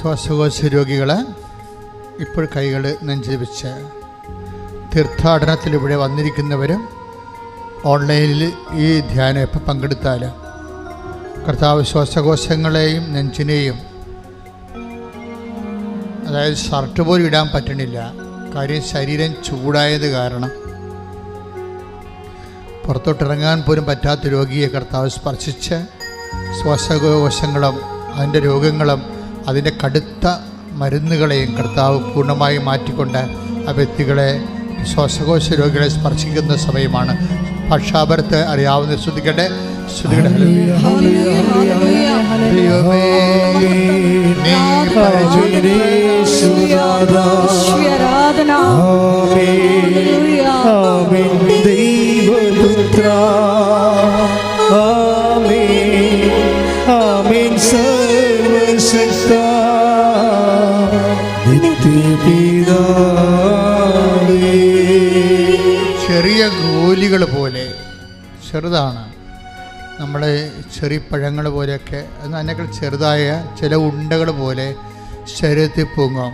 ശ്വാസകോശ രോഗികളെ ഇപ്പോൾ കൈകൾ നെഞ്ചിൽ വെച്ച് തീർത്ഥാടനത്തിൽ ഇവിടെ വന്നിരിക്കുന്നവരും ഓൺലൈനിൽ ഈ ധ്യാനം എപ്പോൾ പങ്കെടുത്താൽ കർത്താവ് ശ്വാസകോശങ്ങളെയും നെഞ്ചിനെയും അതായത് ഷർട്ട് പോലും ഇടാൻ പറ്റണില്ല. കാര്യം ശരീരം ചൂടായത് കാരണം. പുറത്തോട്ടിറങ്ങാൻ പോലും പറ്റാത്ത രോഗിയെ കർത്താവ് സ്പർശിച്ച് ശ്വാസകോശങ്ങളും അതിന്റെ രോഗങ്ങളും അതിന്റെ കടുത്ത മരുന്നുകളെയും കർത്താവ് പൂർണമായും മാറ്റിക്കൊണ്ട് ആ വ്യക്തികളെ ശ്വാസകോശ രോഗികളെ സ്പർശിക്കുന്ന സമയമാണ്. പക്ഷാപരത്ത് അറിയാവുന്ന ശ്രദ്ധിക്കട്ടെ. ശ്രുതികട്ടെ ദൈവപുത്ര ചെറുതാണ് നമ്മൾ ചെറിയ പഴങ്ങൾ പോലെയൊക്കെ അത് അതിനേക്കാൾ ചെറുതായ ചില ഉണ്ടകൾ പോലെ ശരീരത്തിൽ പൊങ്ങും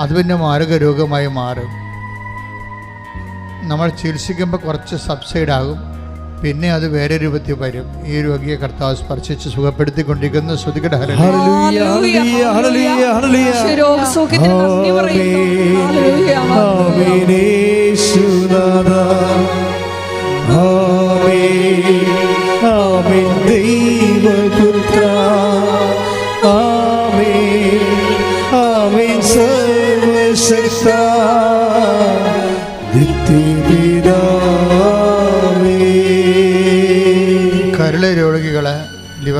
അത് പിന്നെ മാരക രോഗമായി മാറും നമ്മൾ ചികിത്സിക്കുമ്പോൾ കുറച്ച് സബ്സൈഡ് ആകും പിന്നെ അത് വേറെ രൂപത്തിൽ വരും ഈ രോഗിയെ കർത്താവ് സ്പർശിച്ച് സുഖപ്പെടുത്തിക്കൊണ്ടിരിക്കുന്ന ശ്രുതികട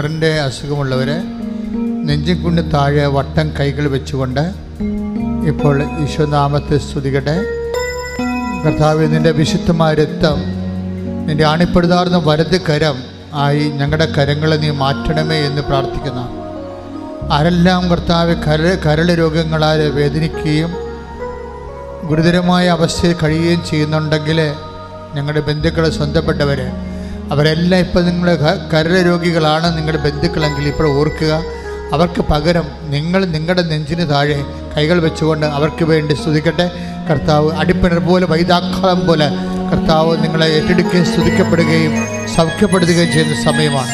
ലിവറിന്റെ അസുഖമുള്ളവർ നെഞ്ചിൻകുണ്ട് താഴെ വട്ടം കൈകൾ വെച്ചുകൊണ്ട് ഇപ്പോൾ ഈശോനാമത്തെ സ്തുതികട്ടെ കർത്താവ് നിന്റെ വിശുദ്ധമായ രക്തം നിന്റെ ആണിപ്പെടുതാർന്ന വലത് കരം ആയി ഞങ്ങളുടെ കരങ്ങളെ നീ മാറ്റണമേ എന്ന് പ്രാർത്ഥിക്കുന്ന. ആരെല്ലാം കർത്താവ് കര കരൾ രോഗങ്ങളാൽ വേദനിക്കുകയും ഗുരുതരമായ അവസ്ഥയിൽ കഴിയുകയും ചെയ്യുന്നുണ്ടെങ്കിൽ ഞങ്ങളുടെ ബന്ധുക്കൾ സ്വന്തപ്പെട്ടവർ അവരെല്ലാം ഇപ്പോൾ നിങ്ങൾ കരരോഗികളാണ് നിങ്ങളുടെ ബന്ധുക്കളെങ്കിൽ ഇപ്പോൾ ഓർക്കുക. അവർക്ക് പകരം നിങ്ങൾ നിങ്ങളുടെ നെഞ്ചിന് താഴെ കൈകൾ വെച്ചുകൊണ്ട് അവർക്ക് വേണ്ടി സ്തുതിക്കട്ടെ. കർത്താവ് അടിപ്പിണർ പോലെ വൈതാക്കാളം പോലെ കർത്താവ് നിങ്ങളെ ഏറ്റെടുക്കുകയും സ്തുതിക്കപ്പെടുകയും സൗഖ്യപ്പെടുത്തുകയും ചെയ്യുന്ന സമയമാണ്.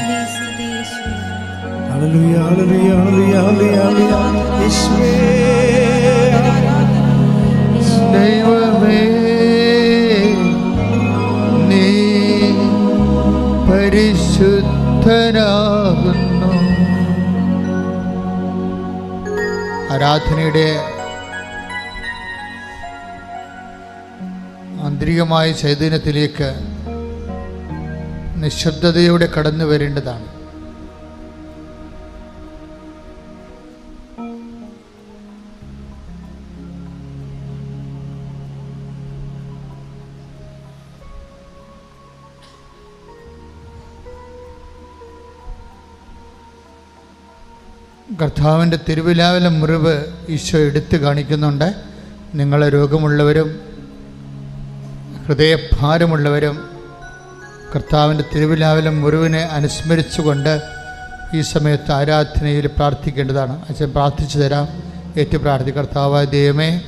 Hallelujah, hallelujah, hallelujah, hallelujah, hallelujah. ആരാധനയുടെ ആന്തരികമായ ചൈതന്യത്തിലേക്ക് നിശബ്ദതയോടെ കടന്നു വരേണ്ടതാണ് കർത്താവിന്റെ തിരുവിലാവിലെ മുറിവ് ഈശോ എടുത്തു കാണിക്കുന്നുണ്ട്. നിങ്ങൾ രോഗമുള്ളവരും ഹൃദയഭാരമുള്ളവരും കർത്താവിന്റെ തിരുവിലാവിലെ മുറിവിനെ അനുസ്മരിച്ചുകൊണ്ട് ഈ സമയത്ത് ആരാധനയിൽ പ്രാർത്ഥിക്കേണ്ടതാണ്. അച്ഛൻ പ്രാർത്ഥിച്ചു തരാം. ഏറ്റു പ്രാർത്ഥി കർത്താവായ ദൈവമേ.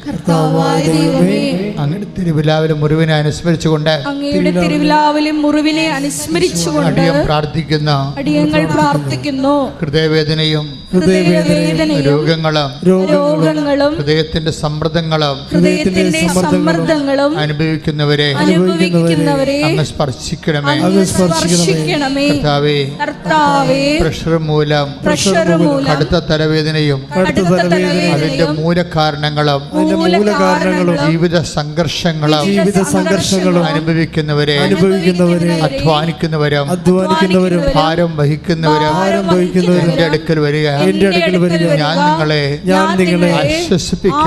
അങ്ങനെ തിരുവിലാവിലെ മുറിവിനെ അനുസ്മരിച്ചുകൊണ്ട് അങ്ങയുടെ തിരുവിലാവിലെ മുറിവിനെ അനുസ്മരിച്ചുകൊണ്ട് പ്രാർത്ഥിക്കുന്ന അടിയങ്ങൾ പ്രാർത്ഥിക്കുന്നു. ഹൃദയവേദനയും ഹൃദയവേദനയും രോഗങ്ങളും രോഗങ്ങളും ഹൃദയത്തിന്റെ സമ്മർദ്ദങ്ങളും ഹൃദയത്തിന്റെ സമ്മർദ്ദങ്ങളും അനുഭവിക്കുന്നവരെ അനുഭവിക്കുന്നവരെ അങ്ങ് സ്പർശിക്കണമേ. അങ്ങ് സ്പർശിക്കണമേ. കർത്താവേ കർത്താവേ പ്രഷർ മൂലം പ്രഷർ മൂലം കടുത്ത തലവേദനയും കടുത്ത അതിന്റെ തലവേദനയും മൂലകാരണങ്ങളും മൂലകാരണങ്ങളും ജീവിത സംഘർഷങ്ങളും ജീവിത സംഘർഷങ്ങളും അനുഭവിക്കുന്നവരെ അനുഭവിക്കുന്നവരെ അധ്വാനിക്കുന്നവരും അധ്വാനിക്കുന്നവരും ഭാരം വഹിക്കുന്നവരും ഭാരം വഹിക്കുന്നവരും അടുക്കൽ വരിക. എന്റെ അടുക്കൽ വരിക. ഞാൻ നിങ്ങളെ ഞാൻ നിങ്ങളെ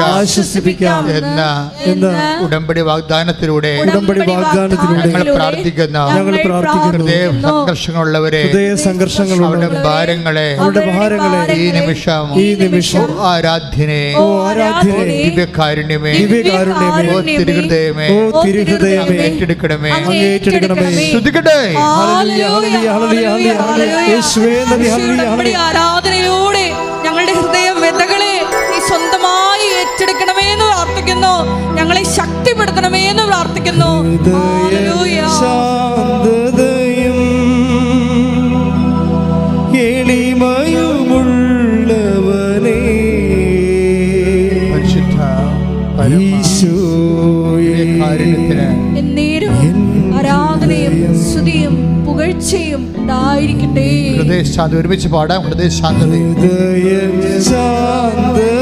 ആശ്വസിപ്പിക്കാം. എന്ന എന്ന ഉടമ്പടി വാഗ്ദാനത്തിലൂടെ ഉടമ്പടി വാഗ്ദാനത്തിലൂടെ ഞങ്ങൾ പ്രാർത്ഥിക്കുന്ന ഞങ്ങൾ പ്രാർത്ഥിക്കുന്നു. ഹൃദയ സംഘർഷങ്ങളുള്ളവരെ ഹൃദയ സംഘർഷങ്ങളുടെ അവരുടെ ഭാരങ്ങളെ അവരുടെ ഭാരങ്ങളെ ഈ നിമിഷം ഈ നിമിഷം ആരാധ്യനെ ഓ ആരാധ്യനെ ദിവ്യകാരുണ്യമേ ദിവ്യകാരുണ്യമേ ഓ തിരുഹൃദയമേ ഓ തിരുഹൃദയമേ ഏറ്റെടുക്കണമേ അങ്ങ് ഏറ്റെടുക്കണമേ ശ്രദ്ധിക്കട്ടെ ഹല്ലേലൂയ, ഹല്ലേലൂയ, ഹല്ലേലൂയ, ഹല്ലേലൂയ. യേശുവേ നബി ഹല്ലേലൂയ, ഉടമ്പടി ഏറ്റെടുക്കണമേ എന്ന് പ്രാർത്ഥിക്കുന്നു. ഞങ്ങളെ ശക്തിപ്പെടുത്തണമേ എന്ന് പ്രാർത്ഥിക്കുന്നു. ശാന്തതയും എളിമയുമുള്ളവനേ. പരിശുദ്ധ പരമ ഈശോയെ കാരുണ്യത്തിന് എന്നേരും ആരാധനയും സ്തുതിയും പുകഴ്ചയും ഉണ്ടായിരിക്കട്ടെ. ഹൃദയശാന്തി ഒരുമിച്ച് പാടാം. ഹൃദയശാന്തത ഹൃദയ ശാന്തതയും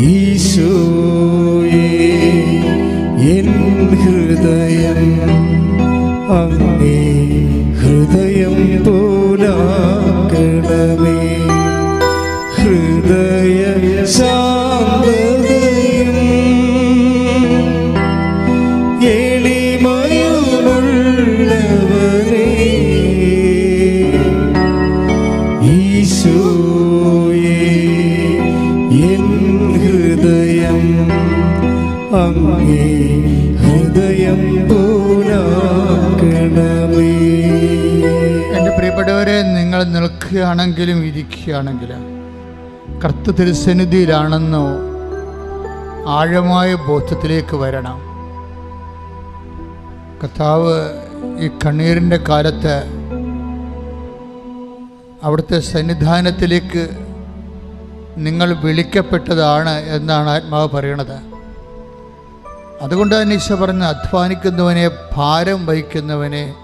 ഈശോയെ എൻ ഹൃദയം അങ്ങേ അങ്ങേ എന്റെ പ്രിയപ്പെട്ടവരെ നിങ്ങൾ നിൽക്കുകയാണെങ്കിലും ഇരിക്കുകയാണെങ്കിലും കർത്ത തിരുസന്നിധിയിലാണെന്നോ ആഴമായ ബോധത്തിലേക്ക് വരണം. കർത്താവ് ഈ കണ്ണീരിന്റെ കാലത്ത് അവിടുത്തെ സന്നിധാനത്തിലേക്ക് നിങ്ങൾ വിളിക്കപ്പെട്ടതാണ് എന്നാണ് ആത്മാവ് പറയണത്. അതുകൊണ്ട് തന്നെ ഈശോ പറഞ്ഞ അധ്വാനിക്കുന്നവനെ ഭാരം വഹിക്കുന്നവനെ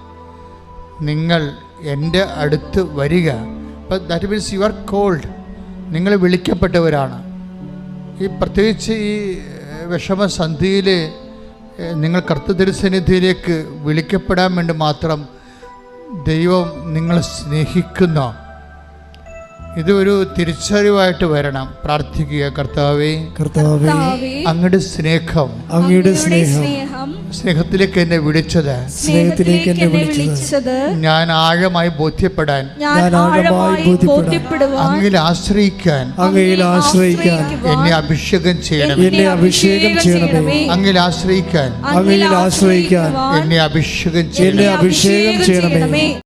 നിങ്ങൾ എന്റെ അടുത്ത് വരിക. അപ്പം that means you are called നിങ്ങൾ വിളിക്കപ്പെട്ടവരാണ്. ഈ പ്രത്യേകിച്ച് ഈ വിഷമസന്ധിയിൽ നിങ്ങൾ കർത്തതിരുസന്നിധിയിലേക്ക് വിളിക്കപ്പെടാൻ വേണ്ടി മാത്രം ദൈവം നിങ്ങളെ സ്നേഹിക്കുന്നു. ഇത് ഒരു തിരിച്ചറിവായിട്ട് വരണം. പ്രാർത്ഥിക്കുക കർത്താവേ കർത്താവേ അങ്ങയുടെ സ്നേഹം അങ്ങയുടെ സ്നേഹം സ്നേഹം സ്നേഹത്തിലേക്ക് എന്നെ വിളിച്ചത്. സ്നേഹത്തിലേക്ക് എന്നെ വിളിച്ചത്. ഞാൻ ആഴമായി ബോധ്യപ്പെടാൻ ഞാൻ ആഴമായി ബോധ്യപ്പെടാൻ, അങ്ങിൽ ആശ്രയിക്കാൻ അങ്ങയിൽ ആശ്രയിക്കാൻ എന്നെ അഭിഷേകം ചെയ്യണം എന്നെ അഭിഷേകം ചെയ്യണമേ. അങ്ങിൽ ആശ്രയിക്കാൻ അങ്ങയിൽ ആശ്രയിക്കാൻ എന്നെ അഭിഷേകം എന്നെ അഭിഷേകം ചെയ്യണമേ.